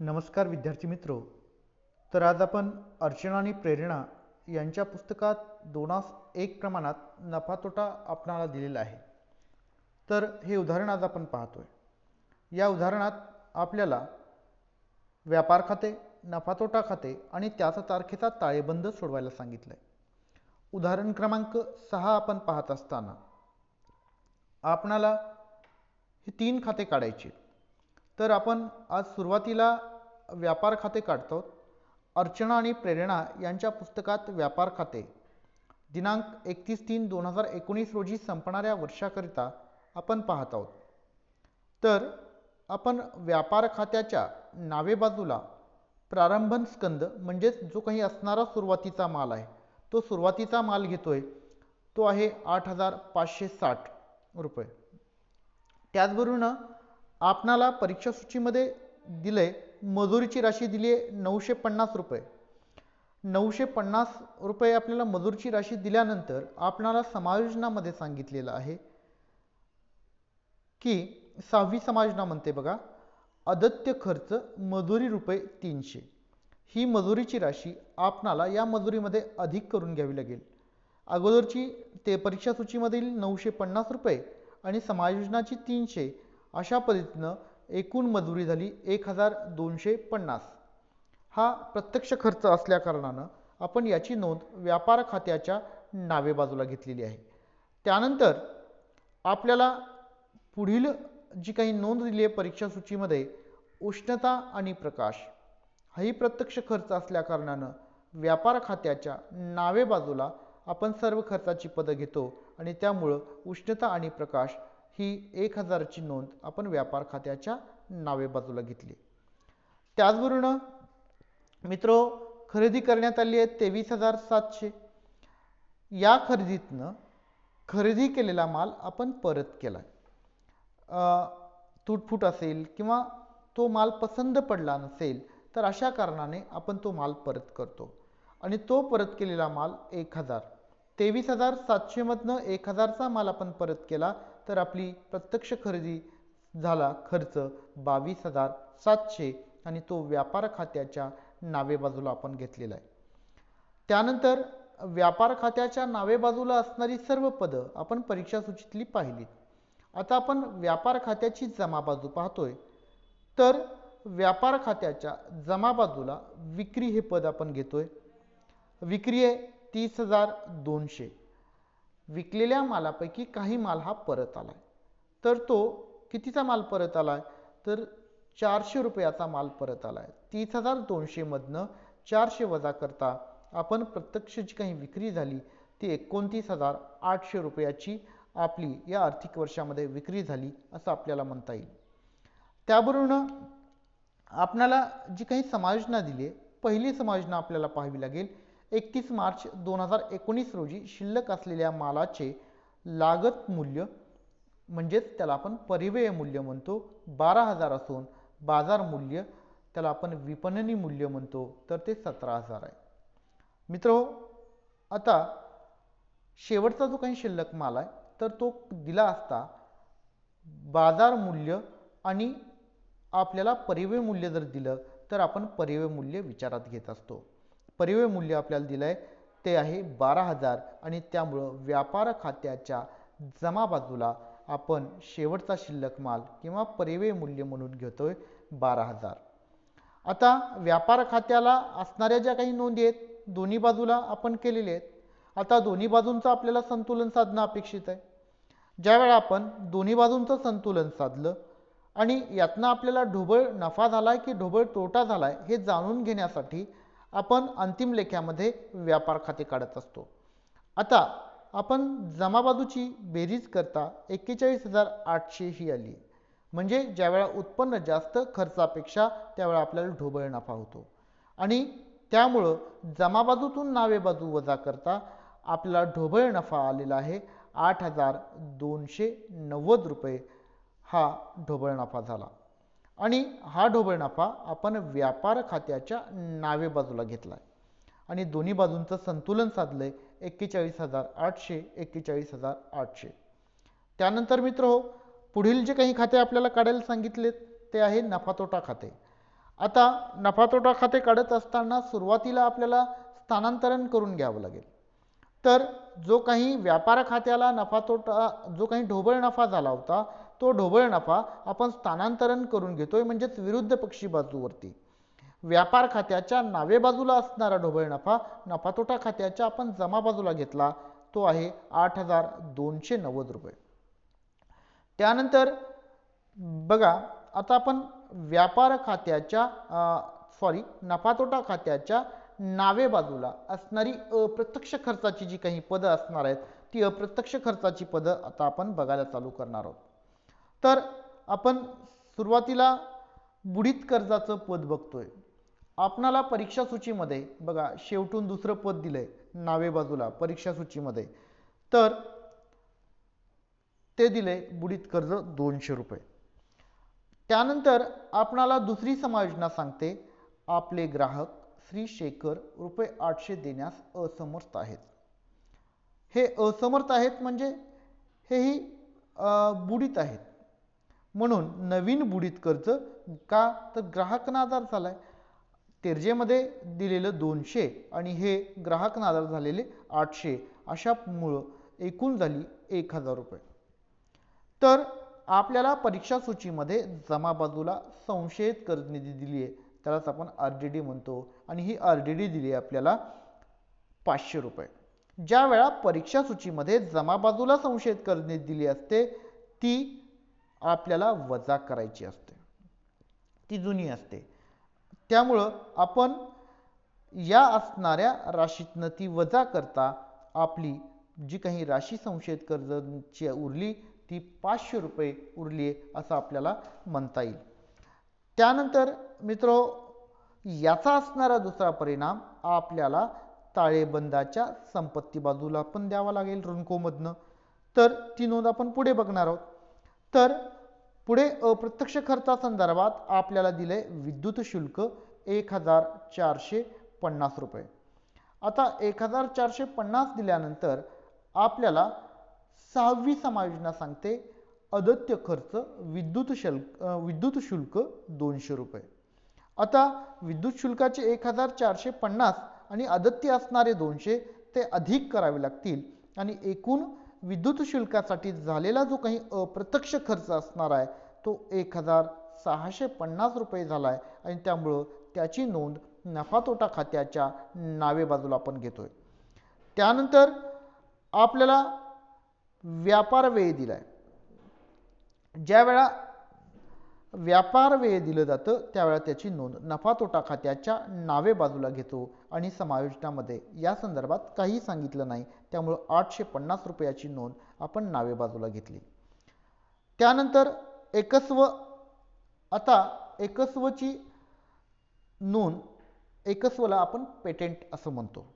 नमस्कार विद्यार्थी मित्र. तर आज आपण अर्चना आणि प्रेरणा यांच्या पुस्तकात दोनास एक प्रमाणात नफा तोटा आपणाला दिलेला आहे. तर हे उदाहरण आज आपण पाहतोय. या उदाहरणात आपल्याला व्यापार खाते नफा तोटा खाते आणि त्याचा तारखेचा ताळेबंद सोडवायला सांगितलं आहे उदाहरण क्रमांक सहा आपण पाहत असताना आपणाला हे तीन खाते काढायचे तर आपण आज सुरुवातीला व्यापार खाते काढतो. अर्चना आणि प्रेरणा यांच्या पुस्तकात व्यापार खाते. दिनांक एकतीस तीन दोन हजार एकोणीस रोजी संपणाऱ्या वर्षाकरिता आपण पाहत आहोत. तर आपण व्यापार खात्याच्या नावे बाजूला प्रारंभन स्कंद म्हणजेच जो काही असणारा सुरुवातीचा माल आहे तो सुरुवातीचा माल घेतोय तो आहे आठ हजार पाचशे साठ रुपये. त्याचबरोबर आपणाला परीक्षा सूचीमध्ये दिलंय मजुरीची राशी दिली आहे नऊशे पन्नास रुपये. नऊशे पन्नास रुपये आपल्याला मजुरीची राशी दिल्यानंतर आपणाला समायोजनामध्ये सांगितलेलं आहे की सहावी समायोजना म्हणते बघा अदत्य खर्च मजुरी रुपये तीनशे. ही मजुरीची राशी आपणाला या मजुरीमध्ये अधिक करून घ्यावी लागेल. अगोदरची ते परीक्षा सूचीमधील नऊशे पन्नास रुपये आणि समायोजनाची तीनशे अशा पद्धतीनं एकूण मजुरी झाली एक हजार दोनशे पन्नास. हा प्रत्यक्ष खर्च असल्याकारणानं आपण याची नोंद व्यापार खात्याच्या नावे बाजूला घेतलेली आहे. त्यानंतर आपल्याला पुढील जी काही नोंद दिली आहे परीक्षा सूचीमध्ये उष्णता आणि प्रकाश हाही प्रत्यक्ष खर्च असल्याकारणानं व्यापार खात्याच्या नावे बाजूला आपण सर्व खर्चाची पदं घेतो आणि त्यामुळं उष्णता आणि प्रकाश ही एक हजारची नोंद आपण व्यापार खात्याच्या नावे बाजूला घेतली. त्याचबरोबर मित्रो खरेदी करण्यात आली आहे तेवीस हजार सातशे. या खरेदीतनं खरेदी केलेला माल आपण परत केला तुटफूट असेल किंवा तो माल पसंत पडला नसेल तर अशा कारणाने आपण तो माल परत करतो. आणि तो परत केलेला माल एक हजार. तेवीस हजार सातशेमधनं एक हजारचा माल आपण परत केला तर आपली प्रत्यक्ष खरेदी झाला खर्च बावीस हजार सातशे आणि तो व्यापार खात्याच्या नावे बाजूला आपण घेतलेला आहे. त्यानंतर व्यापार खात्याच्या नावे बाजूला असणारी सर्व पदं आपण परीक्षा सूचीतली पाहिलीत आता आपण व्यापार खात्याची जमा बाजू पाहतोय. तर व्यापार खात्याच्या जमा बाजूला विक्री हे पद आपण घेतोय. विक्री आहे तीस हजार दोनशे. विकलेल्या मालापैकी काही माल हा परत आला तर तो कितीचा माल परत आला आहे तर चारशे रुपयाचा माल परत आला आहे तीस हजार दोनशेमधनं चारशे वजा करता आपण प्रत्यक्ष जी काही विक्री झाली ती एकोणतीस हजार आठशे रुपयाची आपली या आर्थिक वर्षामध्ये विक्री झाली असं आपल्याला म्हणता येईल. त्याबरोबर आपणाला जी काही समायोजना दिली आहे पहिली समायोजना आपल्याला पाहावी लागेल एकतीस मार्च दोन हजार एकोणीस रोजी शिल्लक असलेल्या मालाचे लागत मूल्य म्हणजेच त्याला आपण परिव्यय मूल्य म्हणतो बारा हजार असून बाजार मूल्य त्याला आपण विपणनी मूल्य म्हणतो तर ते सतरा हजार आहे. मित्र हो, आता शेवटचा जो काही शिल्लक माल आहे तर तो दिला असता बाजार मूल्य आणि आपल्याला परिव्यय मूल्य जर दिलं तर आपण परिव्यय मूल्य विचारात घेत असतो. परिव्यय मूल्य आपल्याला दिलं आहे ते आहे बारा हजार. आणि त्यामुळं व्यापार खात्याच्या जमा बाजूला आपण शेवटचा शिल्लक माल किंवा परिव्यय मूल्य म्हणून घेतोय बारा हजार. आता व्यापार खात्याला असणाऱ्या ज्या काही नोंदी आहेत दोन्ही बाजूला आपण केलेले आहेत. आता दोन्ही बाजूंचं आपल्याला संतुलन साधणं अपेक्षित आहे. ज्यावेळा आपण दोन्ही बाजूंचं संतुलन साधलं आणि यातनं आपल्याला ढोबळ नफा झाला आहे की ढोबळ तोटा झाला आहे हे जाणून घेण्यासाठी आपण अंतिम लेख्यामध्ये व्यापार खाते काढत असतो. आता आपण जमा बाजूची बेरीज करता एक्केचाळीस हजार आठशे ही आली. म्हणजे ज्यावेळा उत्पन्न जास्त खर्चापेक्षा त्यावेळा आपल्याला ढोबळ नफा होतो. आणि त्यामुळं जमाबाजूतून नावे बाजू वजा करता आपला ढोबळ नफा आलेला आहे आठ हजार दोनशे नव्वद रुपये हा ढोबळ नफा झाला. आणि हा ढोबळ नफा आपण व्यापार खात्याच्या नावे बाजूला घेतला आहे आणि दोन्ही बाजूंचं संतुलन साधलं आहे एक्केचाळीस हजार आठशे एक्केचाळीस हजार आठशे. त्यानंतर मित्र हो पुढील जे काही खाते आपल्याला काढायला सांगितले ते आहे नफा तोटा खाते. आता नफा तोटा खाते काढत असताना सुरुवातीला आपल्याला स्थानांतरण करून घ्यावं लागेल. तर जो काही व्यापार खात्याला नफा तोटा जो काही ढोबळ नफा झाला होता तो ढोबळ नफा आपण स्थानांतरण करून घेतोय म्हणजेच विरुद्ध पक्षी बाजूवरती. व्यापार खात्याच्या नावे बाजूला असणारा ढोबळ नफा नफा तोटा खात्याच्या आपण जमा बाजूला घेतला तो आहे आठ हजार दोनशे नव्वद रुपये. त्यानंतर बघा आता आपण व्यापार खात्याच्या सॉरी नफा तोटा खात्याच्या नावे बाजूला असणारी अप्रत्यक्ष खर्चाची जी काही पदं असणार आहेत ती अप्रत्यक्ष खर्चाची पदं आता आपण बघायला चालू करणार आहोत. तर आपण सुरुवातीला बुडीत कर्जाचं पद बघतोय. आपणाला परीक्षा सूचीमध्ये बघा शेवटून दुसरं पद दिलंय नावे बाजूला परीक्षा सूचीमध्ये. तर ते दिले बुडीत कर्ज दोनशे रुपये. त्यानंतर आपणाला दुसरी समायोजना सांगते आपले ग्राहक श्री शेखर रुपये आठशे देण्यास असमर्थ आहेत. हे असमर्थ आहेत म्हणजे हेही बुडीत आहेत. म्हणून नवीन बुडीत कर्ज का? तर ग्राहक नादार झालाय. तेरजेमध्ये दिलेलं दोनशे आणि हे ग्राहक नादार झालेले आठशे. अशामुळं एकूण झाली एक हजार रुपये. तर आपल्याला परीक्षा सूचीमध्ये जमा बाजूला संशयित कर्ज निधी दिली आहे त्यालाच आपण आर डी डी म्हणतो. आणि ही आर डी डी दिली आहे आपल्याला पाचशे रुपये. ज्या वेळा परीक्षा सूचीमध्ये जमा बाजूला संशयित कर्ज निधी दिली असते ती आपल्याला वजा करायची असते. ती जुनी असते. त्यामुळं आपण या असणाऱ्या राशीतनं ती वजा करता आपली जी काही राशी संशयित कर्जाची उरली ती पाचशे रुपये उरली आहे असं आपल्याला म्हणता येईल. त्यानंतर मित्र याचा असणारा दुसरा परिणाम आपल्याला ताळेबंदाच्या संपत्ती बाजूला पण द्यावा लागेल ऋणकोमधनं. तर ती नोंद आपण पुढे बघणार आहोत. तर पुढे अप्रत्यक्ष खर्चासंदर्भात आपल्याला दिले विद्युत शुल्क एक हजार चारशे पन्नास रुपये. आता एक हजार चारशे पन्नास दिल्यानंतर आपल्याला सहावी समायोजना सांगते अदत्य खर्च विद्युत शुल्क विद्युत शुल्क दोनशे रुपये. आता विद्युत शुल्काचे एक हजार चारशे पन्नास आणि अदत्य असणारे दोनशे ते अधिक करावे लागतील आणि एकूण विद्युत शुल्कासाठी झालेला जो काही अप्रत्यक्ष खर्च असणार आहे तो एक हजार सहाशे पन्नास रुपये झाला आहे. आणि त्यामुळं त्याची नोंद नफा तोटा खात्याच्या नावे बाजूला आपण घेतोय. त्यानंतर आपल्याला व्यापार वेळ दिलाय. ज्या वेळा व्यापार वेळ दिलं जातं त्यावेळा त्याची नोंद नफा तोटा खात्याच्या नावे बाजूला घेतो. आणि समायोजनामध्ये या संदर्भात काही सांगितलं नाही. त्यामुळं आठशे पन्नास रुपयाची नोंद आपण नावे बाजूला घेतली. त्यानंतर एकस्व आता एकस्वची नोंद एकस्वला आपण पेटेंट असं म्हणतो.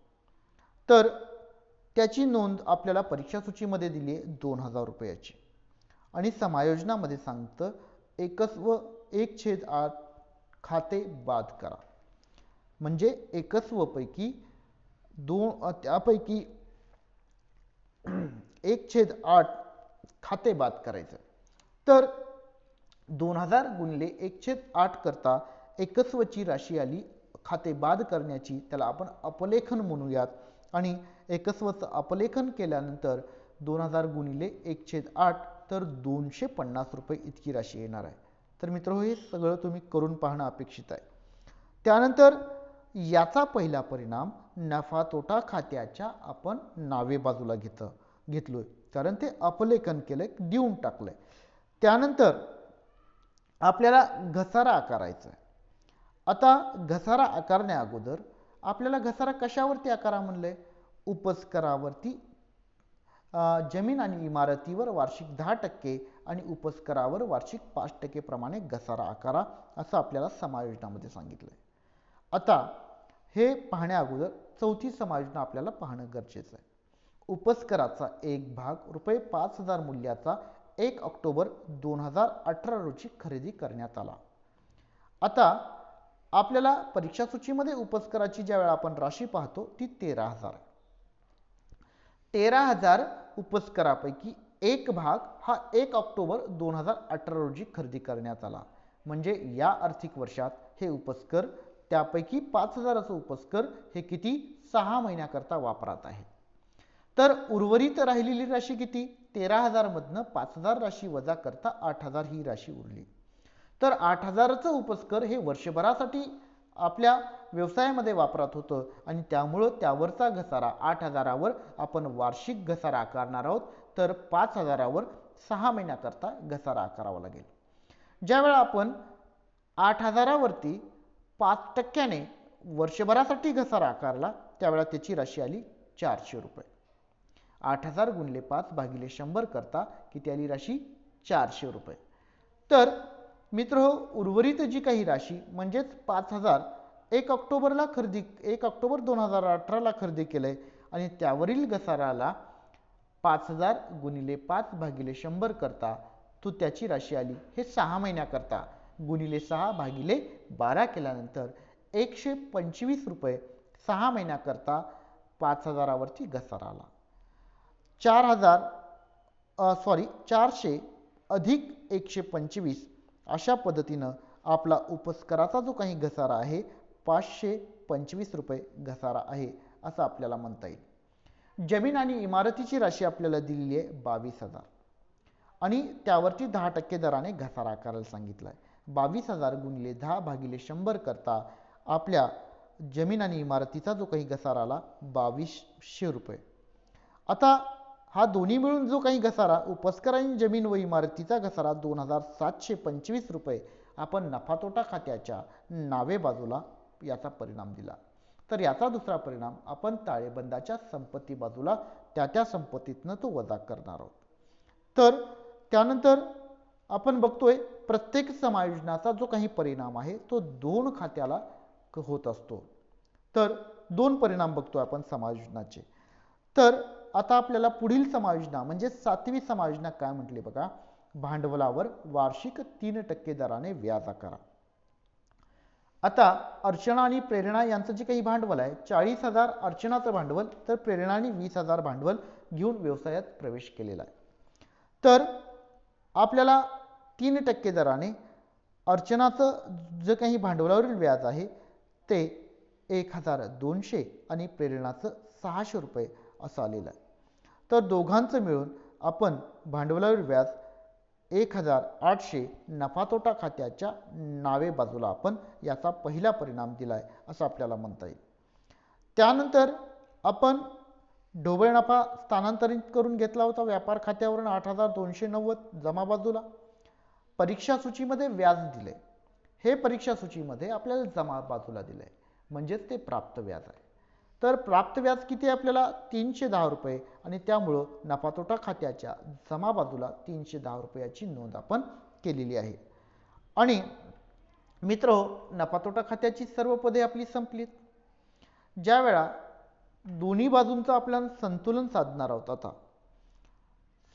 तर त्याची नोंद आपल्याला परीक्षा सूचीमध्ये दिली आहे दोन हजार रुपयाची. आणि समायोजनामध्ये सांगतं एकस्व एक छेद आठ खाते बाद करा. म्हणजे एकस्वपैकी दोन त्यापैकी एक छेद आठ खाते बाद करायचं. तर दोन हजार गुणले एक छेद आठ करता एकस्वची राशी आली खाते बाद करण्याची त्याला आपण अपलेखन म्हणूयात. आणि एकस्वचं अपलेखन केल्यानंतर दोन हजार गुणिले एक छेद आठ तर दोनशे पन्नास रुपये इतकी राशी येणार आहे. तर मित्र हे सगळं तुम्ही करून पाहणं अपेक्षित आहे. त्यानंतर याचा पहिला परिणाम नफा तोटा खात्याच्या आपण नावे बाजूला घेत घेतलोय. कारण ते अपलेखन केलंय देऊन टाकलंय. त्यानंतर आपल्याला घसारा आकारायचा आहे आता घसारा आकारण्या अगोदर आपल्याला घसारा कशावरती आकारा म्हणलंय? उपस्करावरती जमीन आणि इमारतीवर वार्षिक दहा टक्के आणि उपस्करावर वार्षिक पाच टक्के प्रमाणे घसारा आकारा असं आपल्याला समायोजनामध्ये सांगितलंय. आता हे पाहण्याअगोदर चौथी समायोजना आपल्याला पाहणं गरजेचं आहे. उपस्कराचा एक भाग रुपये पाच हजार मूल्याचा एक ऑक्टोबर दोन हजार अठरा रोजी खरेदी करण्यात आला. आता आपल्याला परीक्षा सूचीमध्ये उपस्कराची ज्या वेळा आपण राशी पाहतो ती तेरा हजार तेरा हजार उपस्करापैकी एक भाग हा एक ऑक्टोबर दोन हजार अठरा रोजी खरेदी करण्यात आला. म्हणजे या आर्थिक वर्षात हे उपस्कर त्यापैकी पाच हजाराचं उपस्कर हे किती? सहा महिन्याकरता वापरात आहे. तर उर्वरित राहिलेली राशी किती? तेरा हजारमधनं पाच हजार राशी वजा करता आठ हजार ही राशी उरली. तर आठ हजाराचं उपस्कर हे वर्षभरासाठी आपल्या व्यवसायामध्ये वापरात होतं आणि त्यामुळं त्यावरचा घसारा आठ हजारावर आपण वार्षिक घसारा आकारणार आहोत. तर पाच हजारावर सहा महिन्याकरता घसारा आकारावा लागेल. ज्यावेळा आपण आठ हजारावरती पाच टक्क्याने वर्षभरासाठी घसारा आकारला त्यावेळा त्याची राशी आली चारशे रुपये. आठ हजार गुणले पाच भागिले शंभर करता किती आली राशी? चारशे रुपये. तर मित्र हो उर्वरित जी काही राशी म्हणजेच पाच हजार एक ऑक्टोबरला खरेदी एक ऑक्टोबर दोन हजार अठराला खरेदी केलं आहे आणि त्यावरील घसाराला पाच हजार गुणिले पाच भागिले शंभर करता तो त्याची राशी आली. हे सहा महिन्याकरता गुणिले सहा भागिले बारा केल्यानंतर एकशे पंचवीस रुपये सहा महिन्याकरता पाच हजारावरती घसारा आला. चार हजार सॉरी चारशे अधिक एकशे पंचवीस अशा पद्धतीनं आपला उपस्कराचा जो काही घसारा आहे पाचशे पंचवीस रुपये घसारा आहे असं आपल्याला म्हणता येईल. जमीन आणि इमारतीची राशी आपल्याला दिलेली आहे बावीस हजार. आणि त्यावरती दहा टक्के दराने घसारा आकारायला सांगितला आहे बावीस हजार गुणिले दहा भागिले शंभर करता आपल्या जमीन आणि इमारतीचा जो काही घसारा आला बावीसशे रुपये. आता हा दोन्ही मिळून जो काही घसारा उपस्करांनी जमीन व इमारतीचा घसारा दोन हजार सातशे पंचवीस रुपये आपण नफातोटा खात्याच्या नावे बाजूला याचा परिणाम दिला. तर याचा दुसरा परिणाम आपण ताळेबंदाच्या संपत्ती बाजूला त्या त्या संपत्तीतनं तो वजा करणार आहोत. तर त्यानंतर आपण बघतोय प्रत्येक समायोजनाचा जो काही परिणाम आहे तो दोन खात्याला होत असतो. तर दोन परिणाम बघतोय आपण समायोजनाचे. तर आता आपल्याला पुढील समायोजना म्हणजे सातवी समायोजना काय म्हटली बघा? भांडवलावर वार्षिक तीन टक्के दराने व्याज आकारा. आता अर्चना आणि प्रेरणा यांचं जे काही भांडवल आहे चाळीस हजार अर्चनाचं भांडवल तर प्रेरणाने वीस हजार भांडवल घेऊन व्यवसायात प्रवेश केलेला आहे. तर आपल्याला तीन टक्के दराने अर्चनाचं जे काही भांडवलावरील व्याज आहे ते एक हजार दोनशे आणि प्रेरणाचं सहाशे रुपये असं आलेलं आहे. तर दोघांचं मिळून आपण भांडवलावरील व्याज एक हजार आठशे नफा तोटा खात्याच्या नावे बाजूला आपण याचा पहिला परिणाम दिला आहे असं आपल्याला म्हणता येईल. त्यानंतर आपण ढोबळ नफा स्थानांतरित करून घेतला होता व्यापार खात्यावरून आठ हजार दोनशे नव्वद जमा बाजूला. परीक्षा सूचीमध्ये व्याज दिले हे परीक्षा सूचीमध्ये आपल्याला जमा बाजूला दिले म्हणजेच ते प्राप्त व्याज आहे. तर प्राप्त व्याज किती आपल्याला? तीनशे दहा रुपये. आणि त्यामुळं नफातोटा खात्याच्या जमा बाजूला तीनशे दहा रुपयाची नोंद आपण केलेली आहे. आणि मित्र हो, नफातोटा खात्याची सर्व पदे आपली संपलीत. ज्या वेळा दोन्ही बाजूंचं आपल्या संतुलन साधणार आहोत आता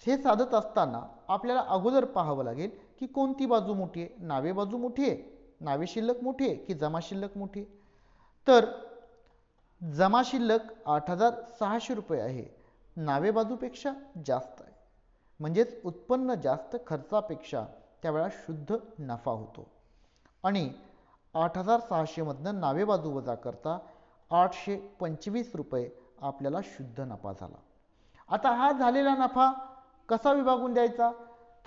हे साधत असताना आपल्याला अगोदर पाहावं लागेल की कोणती बाजू मोठी आहे? नावे बाजू मोठी आहे? नावे शिल्लक मोठी आहे की जमा शिल्लक मोठी आहे? तर जमा शिल्लक आठ हजार सहाशे रुपये आहे. नावे बाजूपेक्षा जास्त आहे. म्हणजेच उत्पन्न जास्त खर्चापेक्षा त्यावेळा शुद्ध नफा होतो. आणि आठ हजार सहाशेमधनं नावे बाजू वजा करता आठशे पंचवीस रुपये आपल्याला शुद्ध नफा झाला. आता हा झालेला नफा कसा विभागून द्यायचा?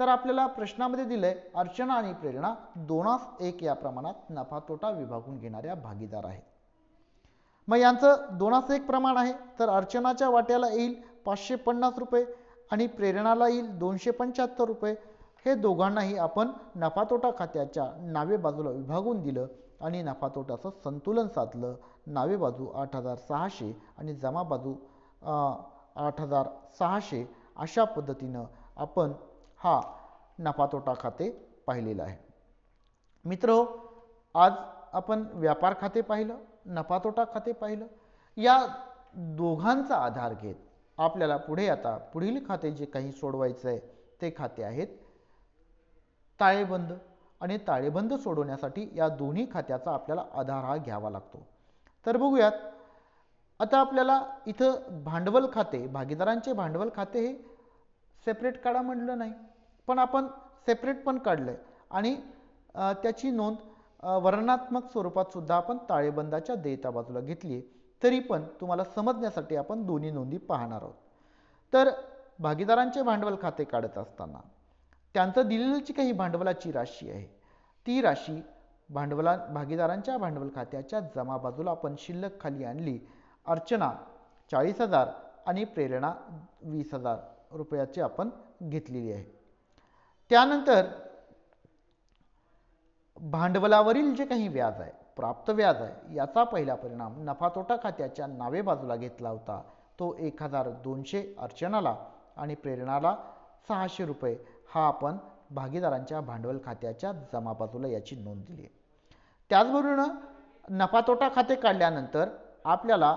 तर आपल्याला प्रश्नामध्ये दिलंय अर्चना आणि प्रेरणा दोनास एक या प्रमाणात नफा तोटा विभागून घेणाऱ्या भागीदार आहेत. मग यांचं दोनास एक प्रमाण आहे तर अर्चनाच्या वाट्याला येईल पाचशे पन्नास रुपये आणि प्रेरणाला येईल दोनशे पंच्याहत्तर रुपये. हे दोघांनाही आपण नफा तोटा खात्याच्या नावे बाजूला विभागून दिलं आणि नफा तोटाचं संतुलन साधलं. नावे बाजू आठ हजार सहाशे आणि जमा बाजू आठ हजार सहाशे अशा पद्धतीनं आपण हा नफा तोटा खाते पाहिलेलं आहे. मित्र आज आपण व्यापार खाते पाहिलं नफा तोटा खाते पाहिलं. या दोघांचा आधार घेत आपल्याला पुढे आता पुढील खाते जे काही सोडवायचं आहे ते खाते आहेत. ताळेबंद आणि ताळेबंद सोडवण्यासाठी या दोन्ही खात्याचा आपल्याला आधार हा घ्यावा लागतो. तर बघूयात आता आपल्याला इथं भांडवल खाते भागीदारांचे भांडवल खाते हे सेपरेट काढा म्हटलं नाही. पण आपण सेपरेट पण काढलं आहे आणि त्याची नोंद वर्णनात्मक स्वरूपात सुद्धा आपण ताळेबंदाच्या देयता बाजूला घेतली आहे तरी पण तुम्हाला समजण्यासाठी आपण दोन्ही नोंदी पाहणार आहोत. तर भागीदारांचे भांडवल खाते काढत असताना त्यांचं दिलेलं जी काही भांडवलाची राशी आहे. ती राशी भांडवला भागीदारांच्या भांडवल खात्याच्या जमा बाजूला आपण शिल्लक खाली आणली. अर्चना चाळीस हजार आणि प्रेरणा वीस हजार रुपयाची आपण घेतलेली आहे. त्यानंतर भांडवलावरील जे काही व्याज आहे प्राप्त व्याज आहे याचा पहिला परिणाम नफा तोटा खात्याच्या नावे बाजूला घेतला होता. तो एक हजार दोनशे अर्चनाला आणि प्रेरणाला सहाशे रुपये हा आपण भागीदारांच्या भांडवल खात्याच्या जमा बाजूला याची नोंद दिली आहे. त्याचबरोबर नफा तोटा खाते काढल्यानंतर आपल्याला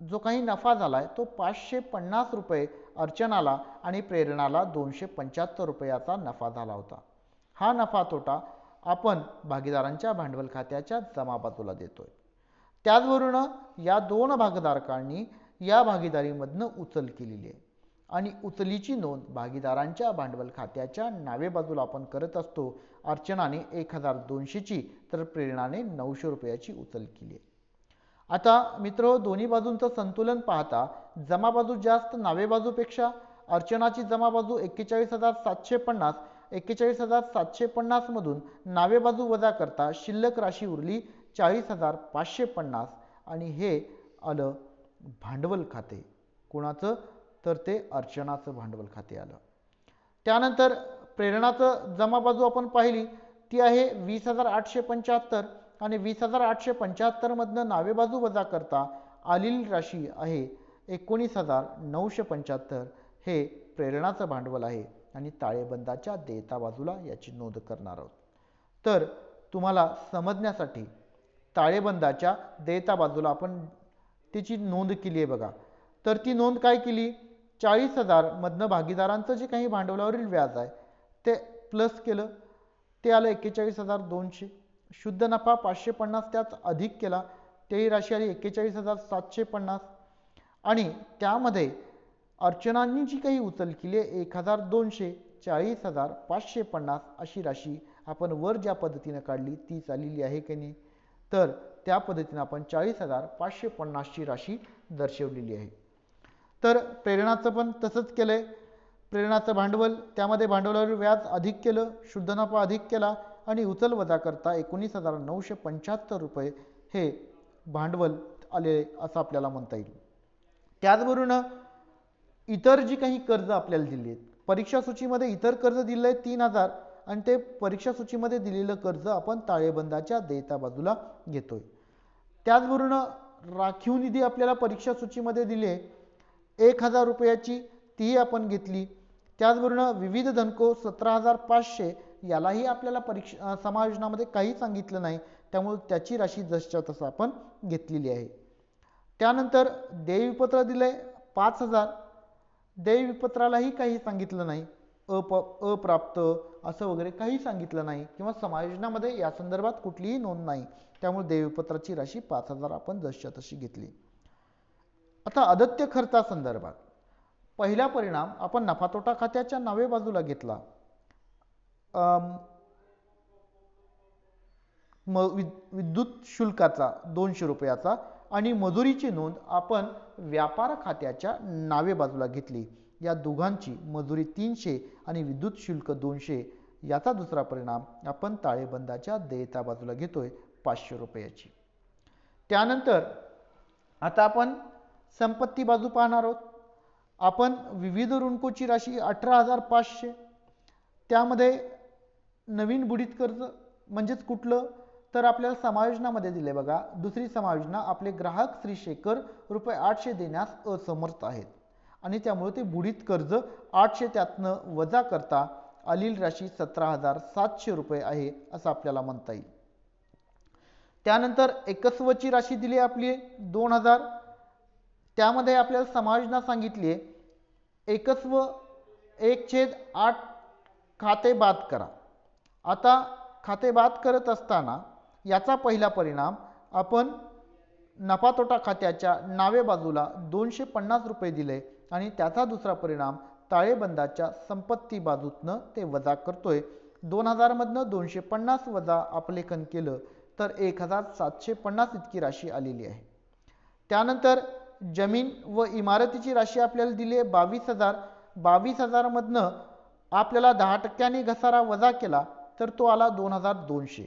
जो काही नफा झाला आहे तो पाचशे पन्नास रुपये अर्चनाला आणि प्रेरणाला दोनशे पंच्याहत्तर रुपयाचा नफा झाला होता. हा नफा तोटा आपण भागीदारांच्या भांडवल खात्याच्या जमा बाजूला देतोय. त्याचबरोबर या दोन भागधारकांनी या भागीदारीमधनं उचल केलेली आहे. आणि उचलीची नोंद भागीदारांच्या भांडवल खात्याच्या नावे बाजूला आपण करत असतो. अर्चनाने एक हजार दोनशेची तर प्रेरणाने नऊशे रुपयाची उचल केली आहे. आता मित्र दोन्ही बाजूंचं संतुलन पाहता जमा बाजू जास्त नावे बाजूपेक्षा अर्चनाची जमा बाजू एक्केचाळीस हजार सातशे पन्नास एक्केचाळीस हजार सातशे पन्नासमधून नावे बाजू वजा करता शिल्लक राशी उरली चाळीस हजार पाचशे पन्नास. आणि हे आलं भांडवल खाते. कोणाचं? तर ते अर्चनाचं भांडवल खाते आलं. त्यानंतर प्रेरणाचं जमा बाजू आपण पाहिली ती आहे वीस हजार आठशे पंच्याहत्तर. आणि वीस हजार आठशे पंच्याहत्तरमधनं नावे बाजू वजा करता आलेली राशी आहे एकोणीस हजार नऊशे पंच्याहत्तर. हे प्रेरणाचं भांडवल आहे आणि ताळेबंदाच्या देयता बाजूला याची नोंद करणार आहोत. तर तुम्हाला समजण्यासाठी ताळेबंदाच्या देयता बाजूला आपण तिची नोंद केली आहे बघा. तर ती नोंद काय केली? चाळीस हजारमधनं भागीदारांचं जे काही भांडवलावरील व्याज आहे ते प्लस केलं. ते आलं एक्केचाळीस हजार दोनशे. शुद्ध नफा पाचशे पन्नास त्यात अधिक केला. तेही राशी आली एक्केचाळीस हजार सातशे पन्नास आणि त्यामध्ये अर्चनांनी जी काही उचल केली आहे एक हजार दोनशे चाळीस हजार पाचशे पन्नास अशी राशी आपण वर ज्या पद्धतीनं काढली ती चाललेली आहे की नाही? तर त्या पद्धतीनं आपण चाळीस हजार पाचशे पन्नासची राशी दर्शवलेली आहे. तर प्रेरणाचं पण तसंच केलं आहे प्रेरणाचं भांडवल त्यामध्ये भांडवलावर व्याज अधिक केलं शुद्ध नफा अधिक केला आणि उचल वजा करता एकोणीस हजार नऊशे पंच्याहत्तर रुपये हे भांडवल आले असं आपल्याला म्हणता येईल. त्याचबरोबर इतर जी काही कर्ज आपल्याला दिली आहेत परीक्षा सूचीमध्ये इतर कर्ज दिलं आहे तीन हजार आणि ते परीक्षा सूचीमध्ये दिलेलं कर्ज आपण ताळेबंदाच्या देयता बाजूला घेतोय. त्याचबरोबर राखीव निधी आपल्याला परीक्षा सूचीमध्ये दिली आहे एक हजार रुपयाची तीही आपण घेतली. त्याचबरोबर विविध धनको सतरा हजार पाचशे यालाही आपल्याला परीक्षा समायोजनामध्ये काही सांगितलं नाही. त्यामुळे त्याची राशी जसच्या तसं आपण घेतलेली आहे. त्यानंतर देयविपत्र दिलंय पाच हजार. देवीपत्रालाही काही सांगितलं नाही. अप अप्राप्त असं वगैरे काही सांगितलं नाही किंवा समायोजनामध्ये या संदर्भात कुठलीही नोंद नाही. त्यामुळे देवीपत्राची राशी पाच हजार आपण जसच्या तशी घेतली. आता अदत्य खर्चासंदर्भात पहिला परिणाम आपण नफा तोटा खात्याच्या नावे बाजूला घेतला. म विद विद्युत शुल्काचा दोनशे रुपयाचा आणि मजुरीची नोंद आपण व्यापार खात्याच्या नावे बाजूला घेतली. या दोघांची मजुरी तीनशे आणि विद्युत शुल्क दोनशे याचा दुसरा परिणाम आपण ताळेबंदाच्या देयता बाजूला घेतोय पाचशे रुपयाची. त्यानंतर आता आपण संपत्ती बाजू पाहणार आहोत. आपण विविध ऋणकोची राशी अठरा हजार पाचशे. त्यामध्ये नवीन बुडीत कर्ज म्हणजेच कुठलं तर आपल्याला समायोजनामध्ये दिले बघा. दुसरी समायोजना आपले ग्राहक श्री शेखर रुपये आठशे देण्यास असमर्थ आहेत. आणि त्यामुळे ते बुडीत कर्ज आठशे त्यातनं वजा करता आलील राशी सतरा हजार सातशे रुपये आहे असं आपल्याला म्हणता येईल. त्यानंतर एकस्वची राशी दिली आपली दोन हजार. त्यामध्ये आपल्याला समायोजना सांगितली आहे एकस्व एक छेद आठ खाते बाद करा. आता खातेबात करत असताना याचा पहिला परिणाम आपण नफा तोटा खात्याच्या नावे बाजूला दोनशे पन्नास रुपये दिले आणि त्याचा दुसरा परिणाम ताळेबंदाच्या संपत्ती बाजूतनं ते वजा करतोय. दोन हजारमधनं दोनशे पन्नास वजा आपलेखन केलं तर एक हजार सातशे पन्नास इतकी राशी आलेली आहे. त्यानंतर जमीन व इमारतीची राशी आपल्याला दिली आहे बावीस हजार. बावीस हजारमधनं आपल्याला दहा टक्क्यांनी घसारा वजा केला. तर तो आला दोन हजार दोनशे.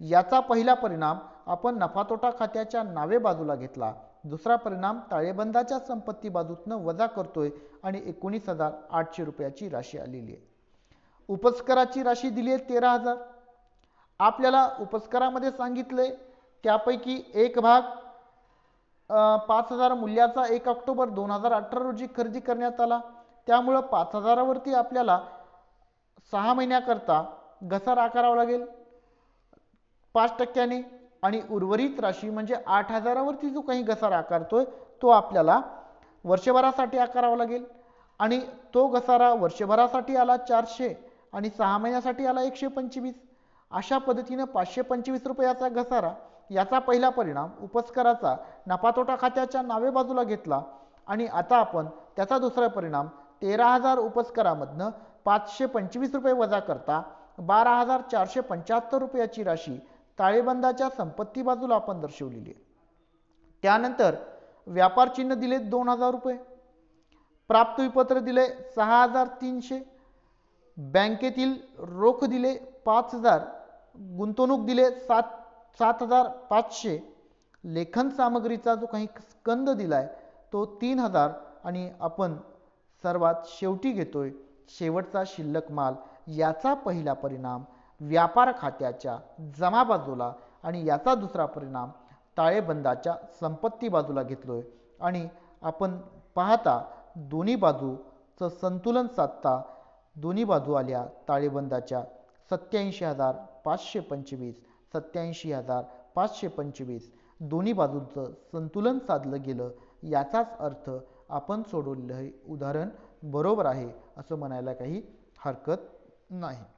याचा पहिला परिणाम आपण नफातोटा खात्याच्या नावे बाजूला घेतला. दुसरा परिणाम ताळेबंदाच्या संपत्ती बाजूतनं वजा करतोय आणि एकोणीस हजार आठशे रुपयाची राशी आलेली आहे. उपस्कराची राशी दिली आहे तेरा हजार. आपल्याला उपस्करामध्ये सांगितले त्यापैकी एक भाग पाच हजार मूल्याचा एक ऑक्टोबर दोन हजार अठरा रोजी खरेदी करण्यात आला. त्यामुळं पाच हजारावरती आपल्याला सहा महिन्याकरता घसारा आकारावा लागेल. पाच टक्क्याने. आणि उर्वरित राशी म्हणजे आठ हजारावरती जो काही घसारा आकारतोय तो आपल्याला वर्षभरासाठी आकारावा लागेल. आणि तो घसारा वर्षभरासाठी आला चारशे आणि सहा महिन्यासाठी आला एकशे पंचवीस. अशा पद्धतीनं पाचशे पंचवीस रुपयाचा घसारा याचा पहिला परिणाम उपस्कराचा नफातोटा खात्याच्या नावे बाजूला घेतला. आणि आता आपण त्याचा दुसरा परिणाम तेरा हजार उपस्करामधनं पाचशे पंचवीस रुपये वजा करता बारा हजार चारशे पंच्याहत्तर रुपयाची राशी ताळेबंदाच्या संपत्ती बाजूला आपण दर्शवलेली आहे. त्यानंतर व्यापार चिन्ह दिले दोन हजार रुपये. प्राप्त विपत्र दिले सहा हजार तीनशे. बँकेतील रोख दिले पाच हजार. गुंतवणूक दिले सात सात हजार पाचशे. लेखन सामग्रीचा जो काही स्कंद दिलाय तो तीन हजार. आणि आपण सर्वात शेवटी घेतोय शेवटचा शिल्लक माल याचा पहिला परिणाम व्यापार खात्याच्या जमा बाजूला आणि याचा दुसरा परिणाम ताळेबंदाच्या संपत्ती बाजूला घेतलोय. आणि आपण पाहता दोन्ही बाजूचं संतुलन साधता दोन्ही बाजू आल्या ताळेबंदाच्या सत्याऐंशी हजार पाचशे पंचवीस सत्याऐंशी हजार पाचशे पंचवीस. दोन्ही बाजूंचं संतुलन साधलं गेलं याचाच अर्थ आपण सोडवलेलं हे उदाहरण बरोबर आहे असं म्हणायला काही हरकत नाही